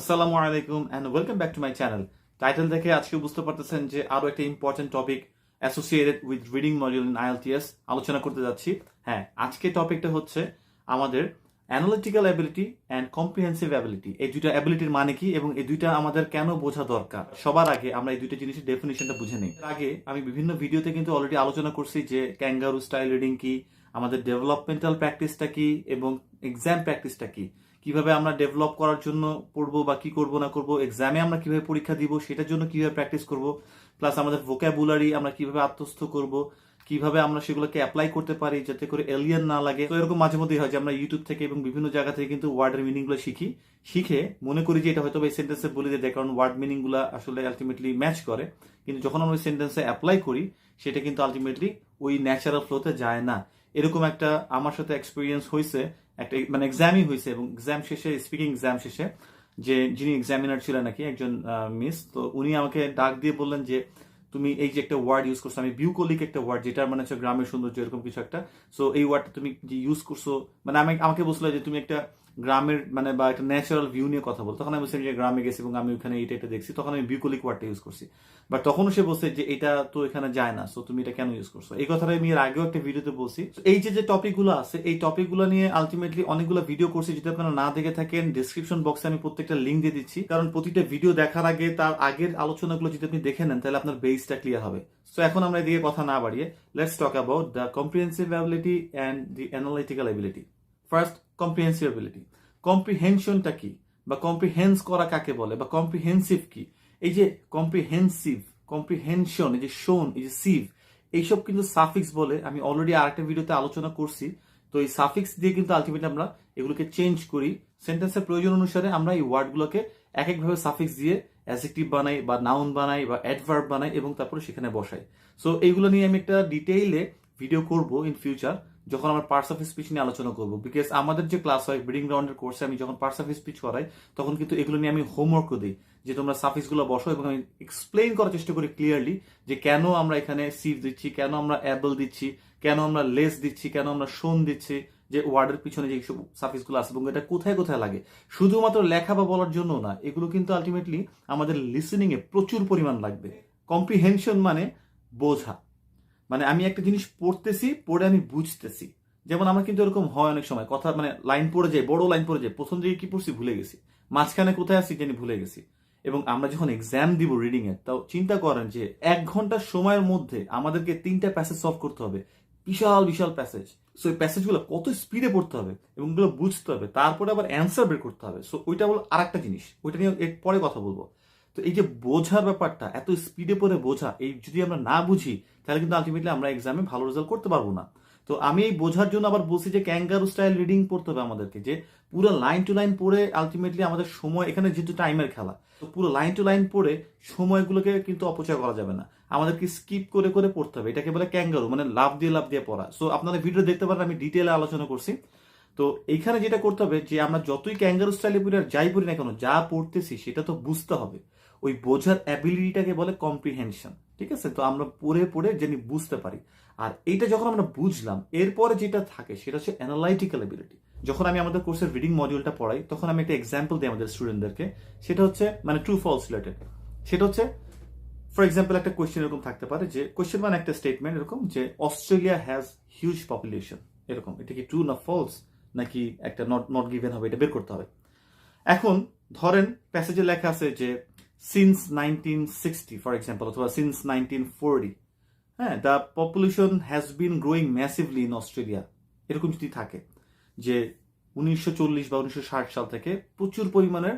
আসসালামু আলাইকুম and welcome back to my channel title দেখে আজকে বুঝতে পারতেছেন যে আরও একটা important topic associated with reading module in IELTS আলোচনা করতে যাচ্ছি। হ্যাঁ আজকে টপিকটা হচ্ছে আমাদের analytical ability and comprehensive ability এই দুইটা অ্যাবিলিটির মানে কি এবং এই দুইটা আমাদের কেন বোঝা দরকার? সবার আগে আমরা এই দুইটা জিনিসের ডেফিনেশনটা বুঝে নিই। আগে আমি বিভিন্ন ভিডিওতে কিন্তু অলরেডি আলোচনা করছি যে ক্যাঙ্গারু স্টাইল রিডিং কি, আমাদের ডেভেলপমেন্টাল প্র্যাকটিসটা কি এবং এক্সাম প্র্যাকটিসটা কি। কীভাবে আমরা ডেভেলপ করার জন্য পড়ব বা কি করব না করব এক্সামে আমরা কীভাবে পরীক্ষা দিব সেটার জন্য কীভাবে প্র্যাকটিস করব প্লাস আমাদের ভোক্যাবুলারি আমরা কীভাবে আত্মস্থ করব, কীভাবে আমরা সেগুলোকে অ্যাপ্লাই করতে পারি যাতে করে এলিয়ান না লাগে। তো এরকম মাঝে মধ্যেই হয় যে আমরা ইউটিউব থেকে এবং বিভিন্ন জায়গা থেকে কিন্তু ওয়ার্ডের মিনিংগুলো শিখি। শিখে মনে করি যে এটা হয়তো এই সেন্টেন্সে বলে দিয়ে কারণ ওয়ার্ড মিনিংগুলো আসলে আলটিমেটলি ম্যাচ করে। কিন্তু যখন আমরা ওই সেন্টেন্সে অ্যাপ্লাই করি, সেটা কিন্তু আলটিমেটলি ওই ন্যাচারাল ফ্লোতে যায় না। এরকম একটা আমার সাথে এক্সপিরিয়েন্স হয়েছে একটা মানে এক্সামই হয়েছে এবং এক্সাম শেষে স্পিকিং এক্সাম শেষে যে যিনি এক্সামিনার ছিলেন নাকি একজন মিস তো উনি আমাকে ডাক দিয়ে বললেন যে, তুমি এই যে একটা ওয়ার্ড ইউজ করছ, আমি বিউকলিক একটা ওয়ার্ড যেটার মানে হচ্ছে গ্রামের সৌন্দর্য, এরকম কিছু একটা। সো এই ওয়ার্ডটা তুমি যে ইউজ করছ মানে আমি আমাকে বলছিল যে তুমি একটা গ্রামের মানে বা একটা ন্যাচারাল ভিউ নিয়ে কথা বল। তখন আমি বলছিলাম যে গ্রামে গেছি এবং আমি ওখানে এটা এটা দেখছি। তখন আমি বিউকলিক ওয়ার্ডটা ইউজ করছি। বাট তখনও সে বলছে যে এটা তো এখানে যায় না সো তুমি এটা কেন ইউজ করছ? এই কথাটা আমি এর আগেও একটা ভিডিওতে বলছি। এই যে যে টপিকগুলো আছে, এই টপিকগুলো নিয়ে আলটিমেটলি অনেকগুলো ভিডিও করছি। যদি আপনারা না দেখে থাকেন ডিসক্রিপশন বক্সে আমি প্রত্যেকটা লিঙ্ক দিয়ে দিচ্ছি। কারণ প্রতিটা ভিডিও দেখার আগে, তার আগের আলোচনাগুলো যদি আপনি দেখে নেন, তাহলে আপনার বেসটা ক্লিয়ার হবে। সো এখন আমরা এদিকে কথা না বাড়িয়ে let's talk about the comprehensive ability and the analytical ability first comprehensive ability কম্প্রিহেনশনটা কি? বা কম্প্রিহেন্স করা কাকে বলে? বা কম্প্রিহেন্সিভ কি? এই যে কম্প্রিহেন্সিভ কম্প্রিহেনশন এই যে শোন এই যে সিভ এইসব কিন্তু সাফিক্স বলে। আমি অলরেডি আরেকটা ভিডিওতে আলোচনা করছি। তো এই সাফিক্স দিয়ে কিন্তু আলটিমেটলি আমরা এগুলোকে চেঞ্জ করি। সেন্টেন্সের প্রয়োজন অনুসারে আমরা এই ওয়ার্ডগুলোকে এক একভাবে সাফিক্স দিয়ে অ্যাজেক্টিভ বানাই বা নাউন বানাই বা অ্যাডভার্ব বানাই এবং তারপরে সেখানে বসাই। সো এইগুলো নিয়ে আমি একটা ডিটেইলে ভিডিও করব ইন ফিউচার যখন আমরা পার্টস অফ স্পিচ নিয়ে আলোচনা করব। বিকজ আমাদের যে ক্লাস হয় ব্রিডিং গ্রাউন্ডের কোর্সে আমি যখন পার্টস অফ স্পিচ করাই, তখন কিন্তু এগুলো নিয়ে আমি হোমওয়ার্কও দিই। যে তোমরা সাফিক্সগুলো বসো এবং আমি এক্সপ্লেইন করার চেষ্টা করি ক্লিয়ারলি যে কেন আমরা এখানে সিভ দিচ্ছি, কেন আমরা অ্যাবল দিচ্ছি, কেন আমরা লেস দিচ্ছি, কেন আমরা শোন দিচ্ছি, যে ওয়ার্ডের পিছনে যে সব সাফিক্সগুলো আছে এবং এটা কোথায় কোথায় লাগে। শুধুমাত্র লেখা বা বলার জন্য না, এগুলো কিন্তু আলটিমেটলি আমাদের লিসেনিং এ প্রচুর পরিমাণ লাগবে। কম্প্রিহেনশন মানে বোঝা। মানে আমি একটা জিনিস পড়তেছি, পড়ে আমি বুঝতেছি। যেমন আমার কিন্তু এরকম হয় অনেক সময়, কথা মানে লাইন পড়ে যায়, বড় লাইন পড়ে যায়, প্রথম দিকে কি পড়ছি ভুলে গেছি, মাঝখানে কোথায় আছি জানি ভুলে গেছি। এবং আমরা যখন এক্সাম দিব রিডিং এর তাও চিন্তা করেন যে এক ঘণ্টা সময়ের মধ্যে আমাদেরকে তিনটা প্যাসেজ সলভ করতে হবে, বিশাল বিশাল প্যাসেজ সো এই প্যাসেজগুলো কত স্পিডে পড়তে হবে এবং এগুলো বুঝতে হবে, তারপরে আবার অ্যান্সার বের করতে হবে। সো ওইটা হলো আর একটা জিনিস, ওইটা নিয়ে এর পরে কথা বলব। তো এই যে বোঝার ব্যাপারটা, এত স্পিডে পড়ে বোঝা, এই যদি আমরা না বুঝি, তাহলে কিন্তু আলটিমেটলি আমরা এক্সামে ভালো রেজাল্ট করতে পারব না। তো আমি এই বোঝার জন্য আবার বলছি যে ক্যাঙ্গারু স্টাইল রিডিং পড়তে হবে আমাদেরকে, যে পুরো লাইন টু লাইন পড়ে আলটিমেটলি আমাদের সময়, এখানে যেহেতু টাইমের খেলা, তো পুরো লাইন টু লাইন পড়ে সময়গুলোকে কিন্তু অপচয় করা যাবে না। আমাদেরকে স্কিপ করে করে পড়তে হবে, এটাকে বলে ক্যাঙ্গারু মানে লাভ দিয়ে লাভ দিয়ে পড়া। সো আপনারা ভিডিও দেখতে পারেন, আমি ডিটেলে আলোচনা করছি। তো এইখানে যেটা করতে হবে, যে আমরা যতই ক্যাঙ্গারু স্টাইলে পড়ি আর যাই পড়ি না কেন, যা পড়তেছি, সেটা তো বুঝতে হবে। ওই বোঝার অ্যাবিলিটিটাকে বলে কম্প্রিহেনশন ঠিক আছে? তো আমরা পড়ে পড়ে যিনি বুঝতে পারি। আর এইটা যখন আমরা বুঝলাম, এরপরে যেটা থাকে সেটা হচ্ছে অ্যানালাইটিক্যাল অ্যাবিলিটি যখন আমি আমাদের কোর্সের রিডিং মডিউলটা পড়াই, তখন আমি একটা এক্সাম্পল দিই আমাদের স্টুডেন্টদেরকে সেটা হচ্ছে মানে ট্রু ফলস রিলেটেড সেটা হচ্ছে ফর এক্সাম্পল একটা কোয়েশ্চেন এরকম থাকতে পারে যে কোয়েশ্চেন মানে একটা স্টেটমেন্ট এরকম যে অস্ট্রেলিয়া হ্যাজ হিউজ পপুলেশন এরকম। এটা কি ট্রু না ফলস নাকি একটা নট নট গিভেন হবে, এটা বের করতে হবে। এখন ধরেন প্যাসেজে লেখা আছে যে since nineteen sixty for example অথবা সিন্স নাইনটিন ফোরটি হ্যাঁ the population has been growing massively in Australia এরকম যদি থাকে যে উনিশশো চল্লিশ বা উনিশশো ষাট সাল থেকে প্রচুর পরিমাণের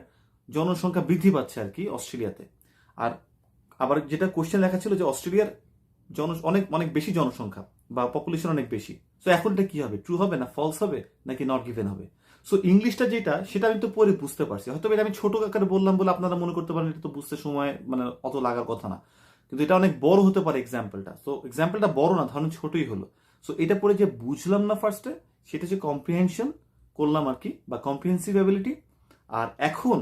জনসংখ্যা বৃদ্ধি পাচ্ছে আর কি অস্ট্রেলিয়াতে। আর আবার যেটা কোশ্চেন লেখা ছিল যে অস্ট্রেলিয়ার জন, অনেক অনেক বেশি জনসংখ্যা বা পপুলেশন অনেক বেশি। সো এখন এটা কি হবে? ট্রু হবে না ফলস হবে? নাকি নট গিভেন হবে? সো ইংলিশটা যেটা, সেটা আমি তো পরে বুঝতে পারছি। হয়তো এটা আমি ছোট আকারে বললাম বলে আপনারা মনে করতে পারেন, এটা তো বুঝতে সময় মানে অত লাগার কথা না। কিন্তু এটা অনেক বড় হতে পারে এক্সাম্পলটা সো এক্সাম্পলটা বড় না, ধরুন ছোটই হলো। সো এটা পরে যে বুঝলাম না ফার্স্টে সেটা হচ্ছে কম্প্রিহেনশন করলাম আর কি, বা কম্প্রিহেন্সিভ অ্যাবিলিটি আর এখন,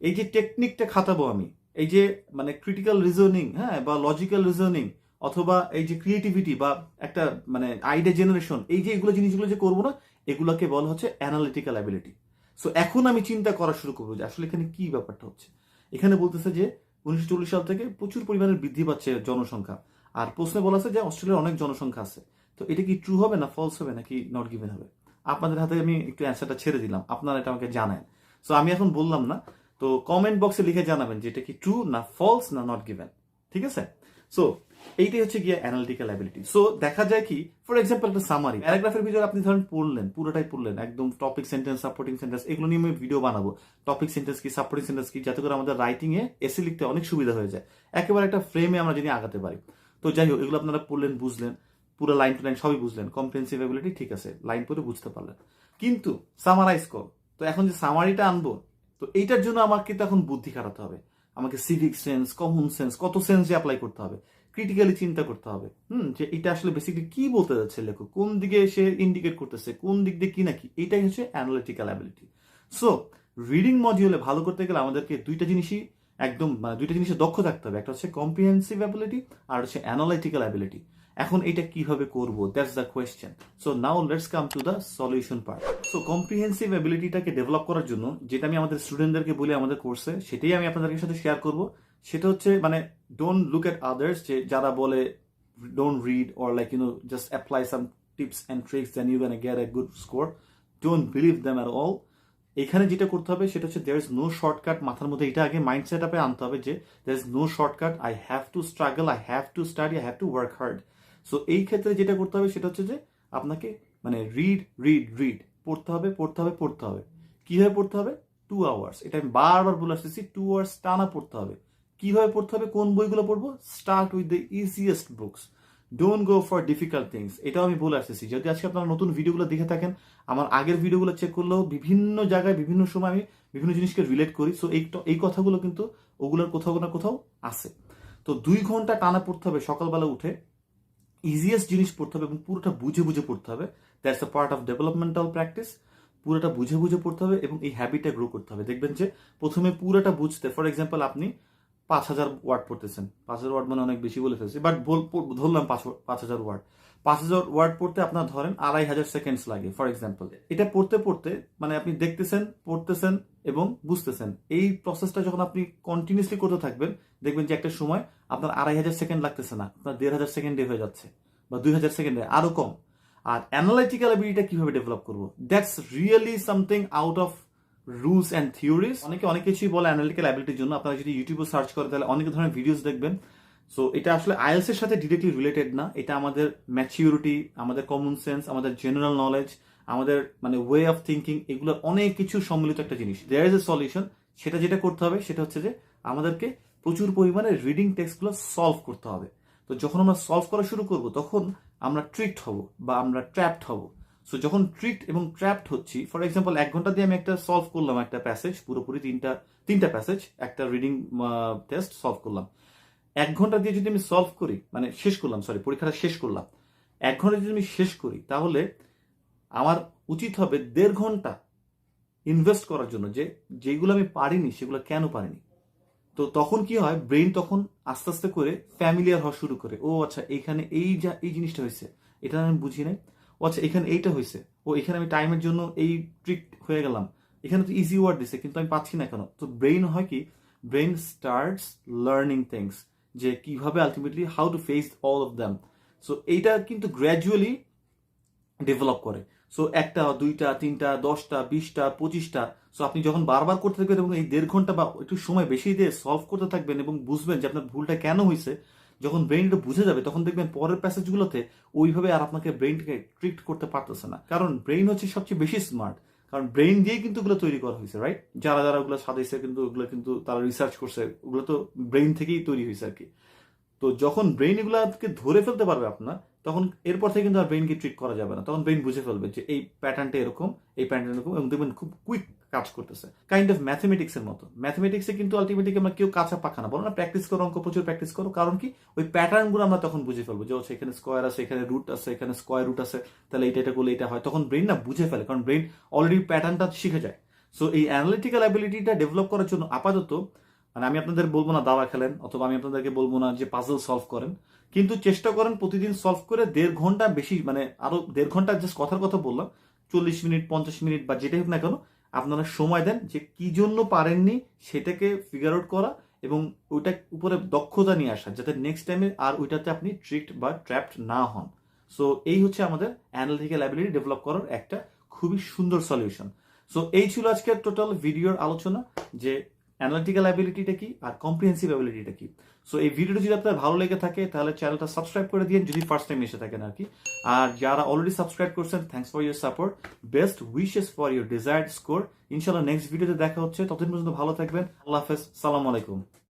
এই যে টেকনিকটা খাতাবো আমি, এই যে মানে ক্রিটিক্যাল রিজনিং হ্যাঁ বা লজিক্যাল রিজনিং অথবা এই যে ক্রিয়েটিভিটি বা একটা মানে আইডিয়া জেনারেশন এই যে এগুলো জিনিসগুলো যে করব না এগুলোকে বলা হচ্ছে অ্যানালিটিক্যাল অ্যাবিলিটি সো এখন আমি চিন্তা করা শুরু করব যে আসলে এখানে কি ব্যাপারটা হচ্ছে। এখানে বলতেছে যে উনিশশো চল্লিশ সাল থেকে প্রচুর পরিমাণে বৃদ্ধি পাচ্ছে জনসংখ্যা। আর প্রশ্নে বলা আছে যে অস্ট্রেলিয়ার অনেক জনসংখ্যা আছে। তো এটা কি ট্রু হবে না ফলস হবে নাকি নট গিভেন হবে? আপনাদের হাতে আমি একটু অ্যান্সারটা ছেড়ে দিলাম। আপনারা এটা আমাকে জানান সো আমি এখন বললাম না। তো কমেন্ট বক্সে লিখে জানাবেন যে এটা কি ট্রু না ফলস না নট গিভেন ঠিক আছে? সো এইটাই হচ্ছে গিয়ে অ্যানালিটিক্যাল অ্যাবিলিটি সো দেখা যায় কি ফর এক্সাম্পল একটা সামারি প্যারাগ্রাফের ভিতরে আপনি ধরেন পড়লেন, পুরোটাই পড়লেন, একদম টপিক সেন্টেন্স সাপোর্টিং সেন্টেন্স এগুলো নিয়ে আমি ভিডিও বানাবো। টপিক সেন্টেন্স কি সাপোর্টিং সেন্টেন্স কি, যাতে করে আমাদের রাইটিং এ এসে লিখতে অনেক সুবিধা হয়ে যায়। একেবারে একটা ফ্রেমে আমরা যদি আগাতে পারি। তো যাই হোক, এগুলো আপনারা পড়লেন, বুঝলেন, পুরো লাইন টু লাইন সবই বুঝলেন। কম্প্রেন্সিভ এবিলিটি ঠিক আছে লাইন পরে বুঝতে পারলেন। কিন্তু সামারাইজ কর। তো এখন যে সামারিটা আনব, তো এইটার জন্য আমাকে তো এখন বুদ্ধি খাটাতে হবে। আমাকে সিভিক সেন্স কমন সেন্স কত সেন্স যে অ্যাপ্লাই করতে হবে। ক্রিটিক্যালি চিন্তা করতে হবে। হুম, যে এটা আসলে বেসিক্যালি কি বলতে যাচ্ছে লেখক? কোন দিকে সে ইন্ডিকেট করতেছে? কোন দিক দিয়ে কি নাকি? এটাই হচ্ছে অ্যানালিটিক্যাল অ্যাবিলিটি সো রিডিং মডিউলে ভালো করতে গেলে আমাদেরকে দুইটা জিনিসই একদম মানে দুইটা জিনিসে দক্ষ থাকতে হবে। একটা হচ্ছে কম্প্রিহেন্সিভ অ্যাবিলিটি আর হচ্ছে অ্যানালাইটিক্যাল অ্যাবিলিটি এখন এটা কীভাবে করব? That's the question so now let's come to the solution part so comprehensive অ্যাবিলিটিটাকে develop করার জন্য যেটা আমি আমাদের স্টুডেন্টদেরকে বলি আমাদের কোর্সে সেটাই আমি আপনাদের সাথে শেয়ার করব। সেটা হচ্ছে মানে ডোন্ট লুক এট আদার্স যে যারা বলে don't read or like you know just apply some tips and tricks then you can get a good score don't believe them R all এখানে যেটা করতে হবে, সেটা হচ্ছে দেয়ার ইজ নো শর্টকাট মাথার মধ্যে এটা আগে মাইন্ড সেট আপে আনতে হবে যে there is no shortcut I have to struggle I have to study I have to work hard so এই ক্ষেত্রে যেটা করতে হবে, সেটা হচ্ছে যে আপনাকে মানে রিড রিড রিড পড়তে হবে পড়তে হবে পড়তে হবে। কীভাবে পড়তে হবে? টু আওয়ার্স এটা আমি বারবার বলে আসতেছি টু আওয়ার্স টানা পড়তে হবে। কীভাবে পড়তে হবে, কোন বইগুলো পড়ব? Start with the easiest books don't go for difficult things এটাও আমি বলে আসতেছি। যদি আজকে আপনারা নতুন ভিডিওগুলো দেখে থাকেন, আমার আগের ভিডিওগুলো চেক করলেও বিভিন্ন জায়গায় বিভিন্ন সময় আমি বিভিন্ন জিনিসকে রিলেট করি। সো এই কথাগুলো কিন্তু ওগুলোর কোথাও না কোথাও আছে। তো দুই ঘণ্টা টানা পড়তে হবে সকালবেলা উঠে। ইজিয়েস্ট জিনিস পড়তে হবে এবং পুরোটা বুঝে বুঝে পড়তে হবে। That's a part of developmental practice পুরোটা বুঝে বুঝে পড়তে হবে এবং এই হ্যাবিটটা গ্রো করতে হবে। দেখবেন যে প্রথমে পুরোটা বুঝতে ফর এক্সাম্পল আপনি পাঁচ হাজার ওয়ার্ড পড়তেছেন। পাঁচ হাজার ওয়ার্ড মানে অনেক বেশি বলে ফেলছি বাট ধরলাম পাঁচ হাজার ওয়ার্ড পাঁচ হাজার ওয়ার্ড পড়তে আপনার ধরেন আড়াই হাজার সেকেন্ডস লাগে ফর এক্সাম্পল এটা পড়তে পড়তে মানে আপনি দেখতেছেন, পড়তেছেন এবং বুঝতেছেন। এই প্রসেসটা যখন আপনি কন্টিনিউসলি করতে থাকবেন, দেখবেন যে একটা সময় আপনার আড়াই হাজার সেকেন্ড লাগতেছে না, আপনার দেড় হাজার সেকেন্ডে হয়ে যাচ্ছে বা দুই হাজার সেকেন্ডে আরও কম। আর অ্যানালাইটিক্যাল অ্যাবিলিটিটা কীভাবে ডেভেলপ করব? That's really something out of rules and theories অনেকে অনেক কিছুই বলে অ্যানালিটিক্যাল অ্যাবিলিটির জন্য। আপনারা যদি ইউটিউবে সার্চ করেন তাহলে অনেক ধরনের ভিডিওস দেখবেন। সো এটা আসলে আইএলস এর সাথে ডিরেক্টলি রিলেটেড না। এটা আমাদের ম্যাচিউরিটি আমাদের কমন সেন্স আমাদের জেনারেল নলেজ আমাদের মানে ওয়ে অফ থিঙ্কিং এগুলো অনেক কিছু সম্মিলিত একটা জিনিস। দেয়ার ইজ এ সলিউশন সেটা যেটা করতে হবে, সেটা হচ্ছে যে আমাদেরকে প্রচুর পরিমাণে রিডিং টেক্সটগুলো সলভ করতে হবে। তো যখন আমরা সলভ করা শুরু করব, তখন আমরা ট্রিক্ট হব বা আমরা ট্র্যাপড হব। সো যখন ট্রিক্ট এবং ট্র্যাপড হচ্ছি ফর এক্সাম্পল এক ঘণ্টা দিয়ে আমি একটা সলভ করলাম একটা প্যাসেজ পুরোপুরি তিনটা তিনটা প্যাসেজ একটা রিডিং টেস্ট সলভ করলাম। এক ঘণ্টা দিয়ে যদি আমি সলভ করি মানে শেষ করলাম সরি পরীক্ষাটা শেষ করলাম, এক ঘণ্টা যদি আমি শেষ করি, তাহলে আমার উচিত হবে দেড় ঘণ্টা ইনভেস্ট করার জন্য, যে যেগুলো আমি পারিনি, সেগুলো কেন পারিনি। তো তখন কি হয় ব্রেন তখন আস্তে আস্তে করে ফ্যামিলিয়ার হওয়া শুরু করে, ও আচ্ছা এখানে এই যা, এই জিনিসটা হয়েছে, এটা আমি বুঝি নাই। ও আচ্ছা এখানে এইটা হয়েছে ও এখানে আমি টাইমের জন্য এই ট্রিক হয়ে গেলাম। এখানে তো ইজি ওয়ার্ড দিছে, কিন্তু আমি পাচ্ছি না কেন? তো ব্রেইন হয় কি? ব্রেইন স্টার্টস লার্নিং থিংস যে কীভাবে ultimately how to face all of them so এইটা কিন্তু গ্র্যাজুয়ালি ডেভেলপ করে। সো একটা, দুইটা, তিনটা, দশটা, বিশটা, পঁচিশটা। সো আপনি যখন বারবার করতে থাকবেন এবং এই দেড় ঘণ্টা বা একটু সময় বেশি দিয়ে সলভ করতে থাকবেন এবং বুঝবেন যে আপনার ভুলটা কেন হয়েছে যখন ব্রেনটা বুঝে যাবে, তখন দেখবেন পরের প্যাসেজগুলোতে ওইভাবে আর আপনাকে ব্রেনটাকে ট্রিক্ট করতে পারতেছে না। কারণ ব্রেন হচ্ছে সবচেয়ে বেশি স্মার্ট কারণ ব্রেন দিয়েই কিন্তু ওগুলো তৈরি করা হয়েছে রাইট যারা যারা ওগুলো সাজাইছে কিন্তু ওগুলো কিন্তু তারা রিসার্চ করছে, ওগুলো তো ব্রেন থেকেই তৈরি হয়েছে আর কি। তো যখন ব্রেন এগুলোকে ধরে ফেলতে পারবে আপনার, তখন এরপর থেকে কিন্তু আর ব্রেনকে ট্রিট করা যাবে না। তখন ব্রেন বুঝে ফেলবে যে এই প্যাটার্নটা এরকম, এই প্যাটার্ন এরকম, এবং দেখবেন খুব কুইক কাজ করতেছে। কাইন্ড অফ ম্যাথমেটিক্স এর মতো। ম্যাথমেটিক্সে কিন্তু আলটিমেটলি আমরা কেউ কাঁচা পাখা না। বলো না প্র্যাকটিস করো, অঙ্ক প্রচুর প্র্যাকটিস করো। কারণ কি? ওই প্যাটার্নগুলো আমরা তখন বুঝে ফেলব যে এখানে স্কোয়ার আছে, এখানে রুট আছে, এখানে স্কোয়ার রুট আছে, তাহলে এটা এটা করলে এটা হয়। তখন ব্রেন না বুঝে ফেলে, কারণ ব্রেন অলরেডি প্যাটার্নটা শিখে যায়। সো এই অ্যানালিটিক্যাল অ্যাবিলিটিটা ডেভেলপ করার জন্য আপাতত মানে আমি আপনাদের বলব না দাওয়া খেলেন, অথবা আমি আপনাদেরকে বলব না যে পাজল সলভ করেন। কিন্তু চেষ্টা করেন প্রতিদিন সলভ করে দেড় ঘণ্টা বেশি মানে আরও দেড় ঘণ্টা জাস্ট কথার কথা বললাম, চল্লিশ মিনিট, পঞ্চাশ মিনিট বা যেটাই হোক না কেন আপনারা সময় দেন যে কি জন্য পারেননি সেটাকে ফিগার আউট করা এবং ওইটা উপরে দক্ষতা নিয়ে আসা, যাতে নেক্সট টাইমে আর ওইটাতে আপনি ট্রিক্ট বা ট্র্যাপড না হন। সো এই হচ্ছে আমাদের অ্যানালিটিক্যাল অ্যাবিলিটি ডেভেলপ করার একটা খুবই সুন্দর সলিউশন সো এই ছিল আজকের টোটাল ভিডিওর আলোচনা, যে অ্যানালিটিক্যাল অ্যাবিলিটিটা কি আর কম্প্রিহেন্সিভ অ্যাবিলিটিটা কি? সো এই ভিডিওটা যদি আপনার ভালো লেগে থাকে, তাহলে চ্যানেলটা সাবস্ক্রাইব করে দিন যদি ফার্স্ট টাইম এসে থাকেন আর কি আর যারা অলরেডি সাবস্ক্রাইব করছেন thanks for your support best wishes for your desired score ইনশাল্লাহ নেক্সট ভিডিওতে দেখা হচ্ছে। ততদিন পর্যন্ত ভালো থাকবেন। আল্লাহ হাফেজ। সালাম আলাইকুম।